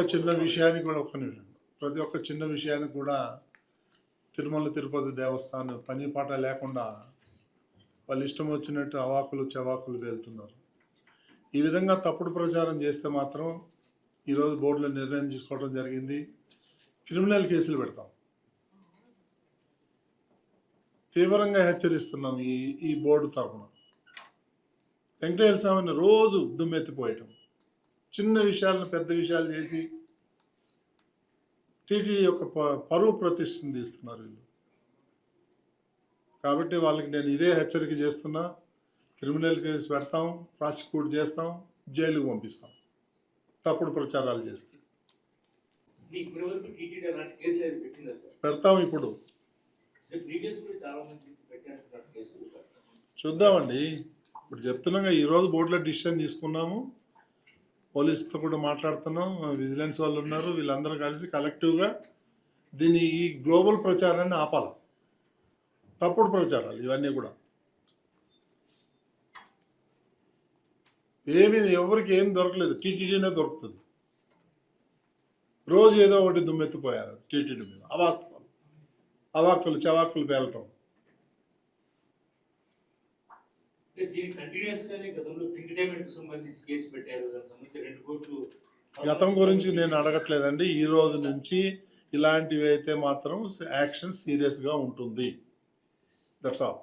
చిన్న విషయానికి కూడా ఒక్క నిమిషం. ప్రతి ఒక్క చిన్న విషయానికి కూడా తిరుమల తిరుపతి దేవస్థానం పని పాట లేకుండా వాళ్ళు ఇష్టం వచ్చినట్టు అవాకులు చవాకులు వెళ్తున్నారు ఈ విధంగా తప్పుడు ప్రచారం చేస్తే మాత్రం ఈరోజు బోర్డులో నిర్ణయం తీసుకోవడం జరిగింది. క్రిమినల్ కేసులు పెడతాం. తీవ్రంగా హెచ్చరిస్తున్నాం ఈ ఈ బోర్డు తరఫున వెంకటేశ్వర స్వామిని రోజు దుమ్మెత్తిపోయటం. చిన్న విషయాలను పెద్ద విషయాలు చేసి టీటీడీ యొక్క పరువు ప్రతిష్టను తీస్తున్నారు వీళ్ళు. కాబట్టి వాళ్ళకి నేను ఇదే హెచ్చరిక చేస్తున్నా. క్రిమినల్ కేసు పెడతాం ప్రాసిక్యూట్ చేస్తాం జైలుకు పంపిస్తాం. తప్పుడు ప్రచారాలు చేస్తే. పెడతాం ఇప్పుడు. చూద్దామండి. ఇప్పుడు చెప్తున్నాగా ఈరోజు బోర్డులో డిసిషన్ తీసుకున్నాము. పోలీసుతో కూడా మాట్లాడుతున్నాం. విజిలెన్స్ వాళ్ళు ఉన్నారు. వీళ్ళందరూ కలిసి కలెక్టివ్గా దీన్ని ఈ గ్లోబల్ ప్రచారాన్ని ఆపాలి. తప్పుడు ప్రచారాలు ఇవన్నీ కూడా. ఏమి ఎవరికి ఏం దొరకలేదు. టీటీడీనే దొరుకుతుంది. రోజు ఏదో ఒకటి దుమ్మెత్తిపోయారు టీటీడీ మీద. అవాస్తవాలు. అవాక్కులు చవాక్కులు పేలటం. అంటే దీనికి కంటిన్యూస్ గానే గతంలో సంబంధించి కేసు పెట్టారు. దానికి సంబంధించి రెండు కోట్లు గతం గురించి నేను అడగట్లేదండి. ఈ రోజు నుంచి ఇలాంటివి అయితే మాత్రం యాక్షన్ సీరియస్గా ఉంటుంది. దట్స్ ఆల్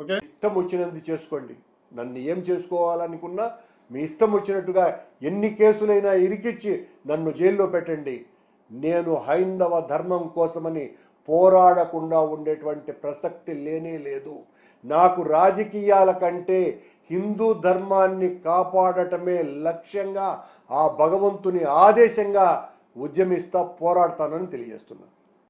ఓకే ఇష్టం వచ్చినంత చేసుకోండి. నన్ను ఏం చేసుకోవాలనుకున్నా మీ ఇష్టం వచ్చినట్టుగా ఎన్ని కేసులైనా ఇరికిచ్చి నన్ను జైల్లో పెట్టండి. నేను హైందవ ధర్మం కోసమని పోరాడకుండా ఉండేటువంటి ప్రసక్తి లేనే లేదు. నాకు రాజకీయాల కంటే హిందూ ధర్మాన్ని కాపాడటమే లక్ష్యంగా ఆ భగవంతుని ఆదేశంగా ఉద్యమిస్తా పోరాడతానని తెలియజేస్తున్నాను